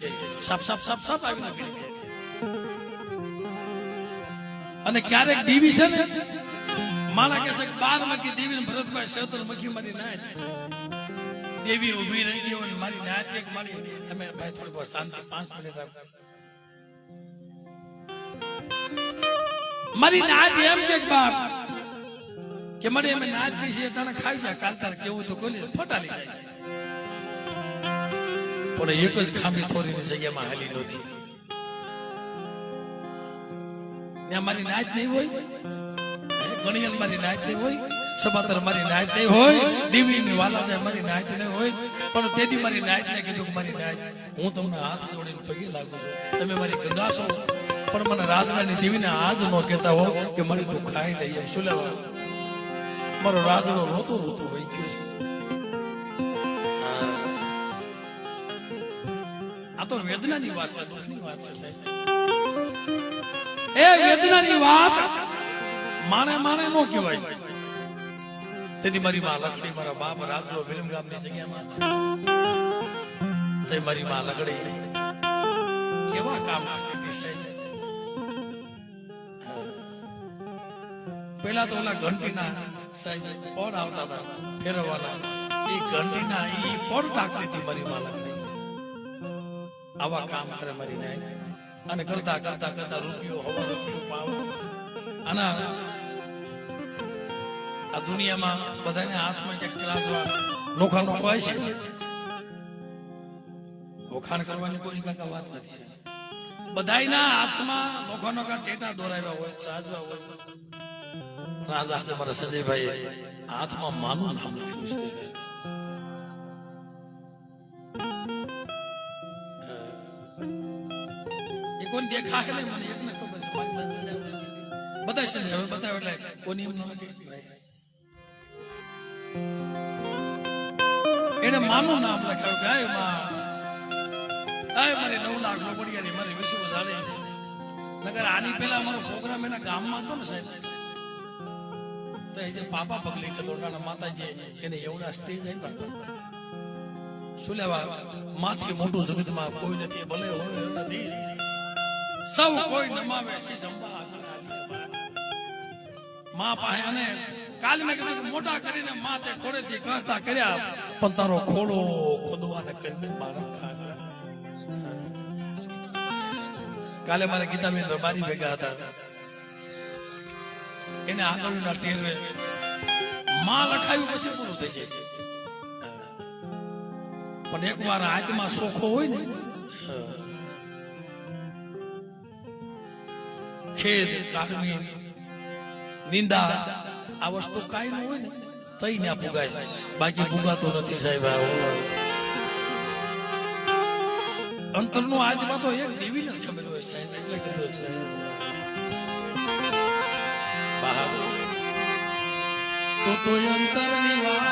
સાપ સાપ સાપ સાપ આવીને ગળી જાય. અને ક્યારેક દેવી છે ને માણા કે બાર મકી દેવી ભરતભાઈ શેતર મખી મારી નાય દેવી ઊભી રહી ગઈ હોય મારી નાત એક મારી તમે ભાઈ થોડી વાર શાંતિ પાંચ મિનિટ રાખો. મારી નાત એમ કે બાપ, કે મને એમ નાત કી છે તને ખાઈ જા, કાલ તાર કેવું તો કોલી ફોટા લઈ જાય. પણ એક જ ખામી થોરીની જગ્યામાં હાલી નહોતી. ત્યાં મારી નાચ નહીં હોય ગણિયલ મારી નાચ નહીં હોય, સભાતર મારી નાચ નહીં હોય દીવડી ની વાલા સાહેબ મારી નાચ નહીં હોય, પણ તેથી મારી નાચ ને કીધું કે મારી નાચ હું તમને હાથ જોડીને પગે લાગુ છું. તમે મારી ગંગા છો. પણ મને રાજવાની દેવીને આજ ન કહેતા હો કે મારી તું ખાઈ લઈએ. શું લેવા? મારો રાજડો રોતો રોતો વહી ગયો છે. તો વેદનાની વાત એ વેદનાની વાત માને માને નો કહેવાય. તેથી મારી માં લકડી મારા બાપ રાજલો વિરમ ગામની જગ્યામાં તે મારી માં લગડી કેવા કામ કરતી હતી સાહેબ? પેલા તો ઓલા ઘંટીના સાહેબ, પડ આવતા હતા, ફેરવવાના. એ ઘંટીના એ પડ ટાકતી હતી મારી માં લકડી આવા કામ કરે મારી નાય અને કરતા કરતા કરતા રૂપિયો, હવા રૂપિયો પાવ. આના આ દુનિયામાં બધાને હાથમાં ક્યાંક ત્રાસવા નોખા નોખા છે. વખાણ કરવાની કોઈ કાકા વાત નથી. બધાયના હાથમાં નોખા નોખા ટેટા દોરાવ્યા હોય ત્રાસવા હોય. પણ આજ આજે મારા સંજયભાઈ હાથમાં માનું નામ લખ્યું છે કોણ દેખાય ને મને એકને ખબર છે. બધા છે હવે બધા એટલે કોની એમ ન એને માનું નામ લખાયું કે, આયમાં, આય મારી નવ લાખ લોબડિયાની, મારી વિશ્વ જાણે નગર આની પેલા અમારો પ્રોગ્રામ એના ગામમાં હતો ને સાહેબ, તો એ જે પાપા પગલી કદોડાના માતાજી, એને એવડા સ્ટેજ આપ્યા શું લેવા, માથી મોટું જગતમાં કોઈ નથી, ભલે હોય નથી સૌ કોઈ નમાવે શીશ અંબા માં પાસે અને કાલ મેં કીધું મોટા કરીને માં તે ખોડેથી કહતા કર્યા. પણ તારો ખોડો ખોદવાને કરીને મારા કાલે મારે ગીતાબેન રબારી ભેગા હતા. એને આગળના ટેરવે માં લખાયું પછી પૂરું થઈ જાય. પણ એક વાર હાથમાં સોખો હોય ને ખેદ કાઢવી નિંદા, આ વસ્તુ કાંઈ ન હોય ને, તઈ ના ભૂગાય બાકી ભૂગાતો નથી સાહેબ અંતરનું આજમાં તો એક દેવીને જ ખબર હોય સાહેબ, એટલે કીધું છે. તો તો અંતરની વાત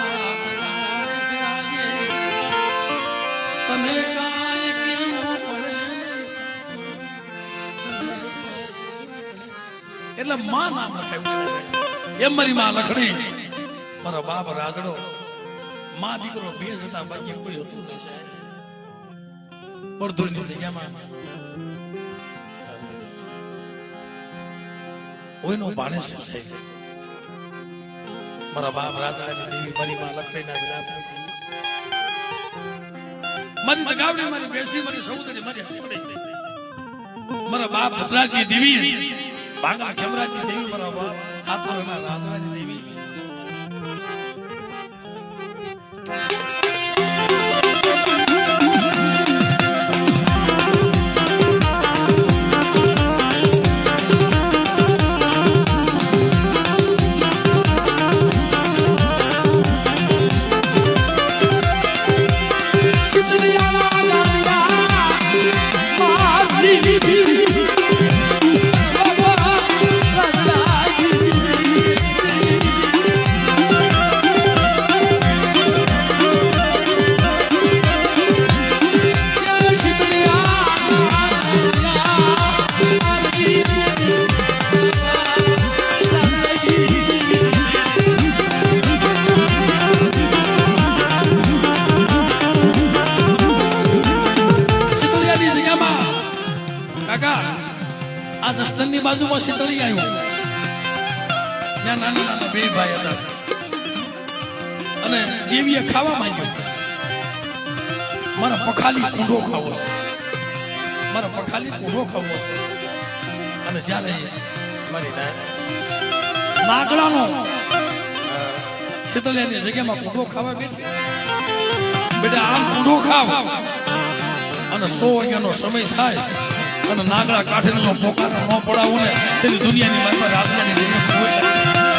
તને એટલે માં નામ લખાયું એમ મારી માં લખણી. મારો બાપ રાજડો માં દીકરો બે હતા, બાકી કોઈ હતું નહીં. પડધુરની જગ્યામાં. કોઈનો ભાણે શું છે? મારા બાપ રાજડાની દેવી મારી માં લખડીના વિલાપ નથી. મારી દગાવડી મારી બેસી, મારી સૌંદર્ય મારી હથકડી મારા બાપ ભદ્રાજની દેવી. ભાંગા ખેમરાજની દેવી મારા બાપ હાથવરના રાજડાની દેવી. બાજુમાં શીતળી આવ્યું. ત્યાં નાના નાના બે ભાઈ હતા. અને દેવીએ ખાવા માંગ્યું. મારા પખાલી કુંડો ખાવો છે. મારા પખાલી કુંડો ખાવો છે. અને જ્યારે મારી નાગડાનો શીતળિયાની જગ્યામાં કુંડો ખાવા બેઠી. બેટા, આમ કુંડો ખાવ. અને સો વાગ્યાનો સમય થાય. અને નાગડા કાઠીનો પોકાર ન પડાવું ને તેની દુનિયાની માતા રાજાની.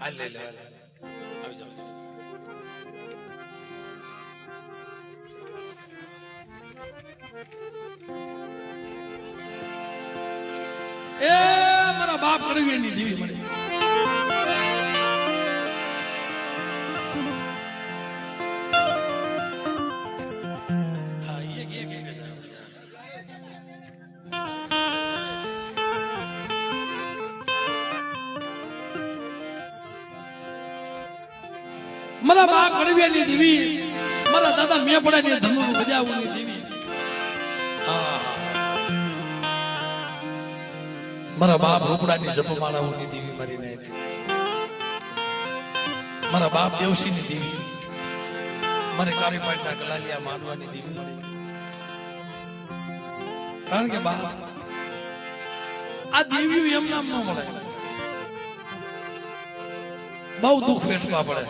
જય બાપ કરવી એની જીવી મળી. મારા બાપ કરવી એની જીવી મારા દાદા મેં પડાની ધનુર બજાવવાની દેવી હા મારા બાપ રૂપડાની જપમાળાઓની દેવી મારી ને મારા બાપ દેવસીની દેવી. મારે કારીપાટના ગલાલિયા માનવાની દેવી મળી. કારણ કે બાપ આ દેવીઓ એમ નામ ન મળે. બહુ દુઃખ વેઠવા પડે.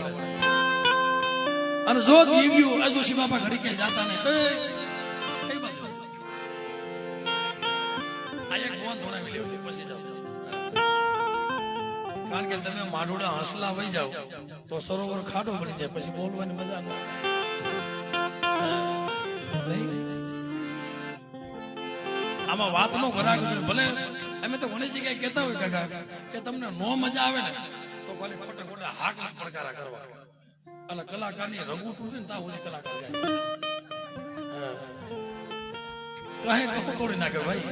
અને જો દેવીઓ અજોશી બાપા ઘડી કે જાતા ને ધોણાવી લેવું પછી જાઓ. કારણ કે તમે માડુડા હસલા વહી જાઓ, તો સરોવર ખાડો બની જાય, પછી બોલવાની મજા? આમાં વાત નો ખરાક છે ભલે અમે તો ઘણી જગ્યાએ કહેતા હોય કાકા, કે તમને નો મજા આવે ને, તો ભલે ખોટે ખોટા હાક ના પડકારા કરવા. અને કલાકારની રઘુ તૂટે ને ત્યાં સુધી કલાકાર જાય કહે કહો તોડી નાખે ભાઈ.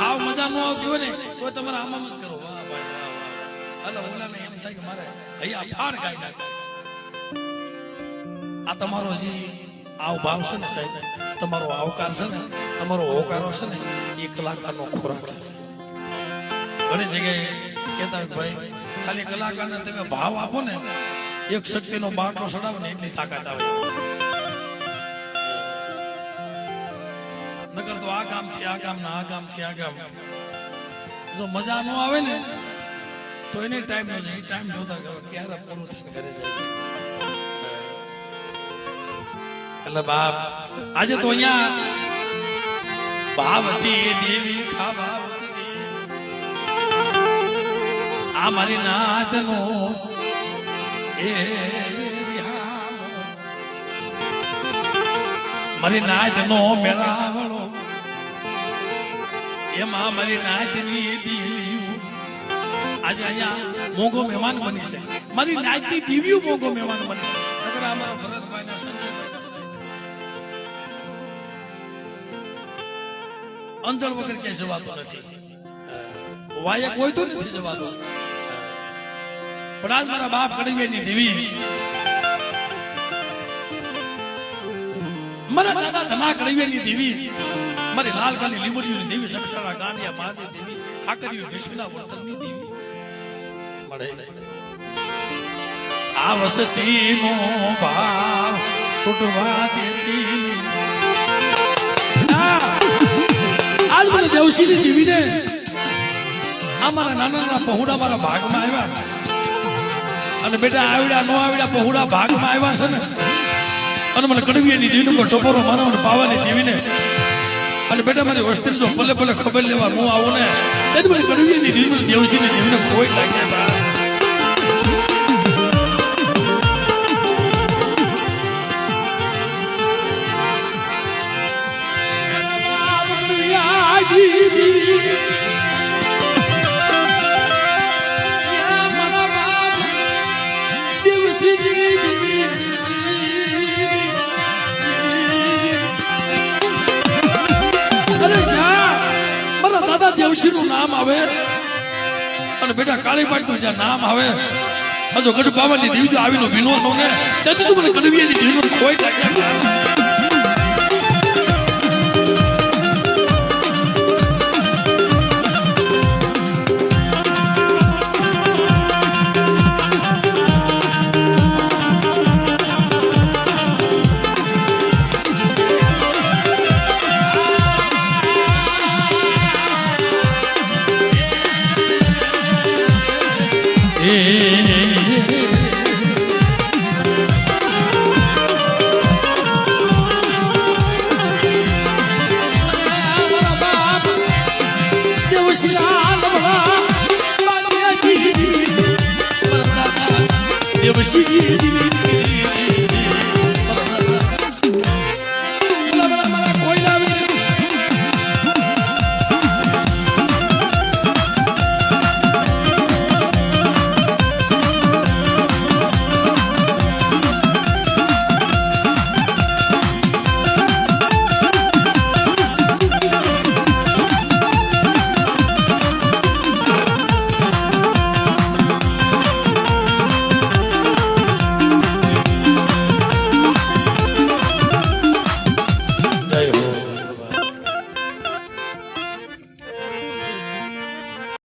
હાવ મજા ન આવતી હોય ને, તો તમારે આમાં જ કરો. વાહ વાહ અલા, ઓલાને એમ થાય કે મારે અહીંયા ફાડ ગાઈ નાખો. આ તમારો જે આવ ભાવ છે ને સાહેબ, તમારો આવકાર છે ને, તમારો હોકારો છે ને, એ કલાકારનો ખોરાક છે. ઘણી જગ્યાએ કહેતા ભાઈ, ખાલી કલાકારને તમે ભાવ આપો ને, એક શક્તિનો બાટલો ચડાવો ને એટલી તાકાત આવે. નકર તો આ ગામથી આ ગામ ના આ ગામથી આ ગામ. જો મજા ન આવે ને તો એને ટાઈમ ન જાય. ટાઈમ જોતા કે ક્યારે પૂરું થઈ ઘરે જાય. એટલે બાપ આજે તો અહીંયા ભાવતી દેવી ખાવાવતી આ મારી નાતનો એ વિહામો. નાથ નો મેળાવળો એમાં મારી નાતની દેવીઓ આજે અહીંયા મોગો મહેમાન બની છે. મારી નાતની દેવીઓ મોગો મહેમાન બની છે. અગર અમારા ભરતભાઈના બધા વગર ક્યાંય જવાતો નથી. વાય કોઈ તો નથી જવાતો. પણ આજ મારા બાપ કડવીની દેવી. મારા દાદા ધના કડવીની દેવી. મારી લાલકાની લીમડીઓની દેવી સખરાણા ગાંડિયા માની દેવી ઠાકરીઓ વિષ્ણુના વર્તનની દેવી. મળે. આ વસતીનો ભાવ તૂટવા દેતી આજ મને દેવસીની દેવીને આ મારા નાના નાના પહોડા મારા ભાગમાં આવ્યા. અને બેટા આવડ્યા નો આવડ્યા પહોડા ભાગમાં આવ્યા છે ને. અને મને કડવીની દેવીનો ટપોરો મારો પાવાની દેવીને અને બેટા મારી વસ્તી તો ભલે ભલે ખબર લેવા, હું આવું ને. તેથી મને કડવીની દેવી દેવસીની દેવીને કોઈ લાગ્યા હતા. આવે? અને બેટા કાળીપાટનું જ્યાં નામ આવે, હજુ ગઢ બાવાની દીવજો આવીનો વિનો નો ને? તેથી તું મને કડવીની દીવનો કોઈ ટાક્યા ના. દેવશી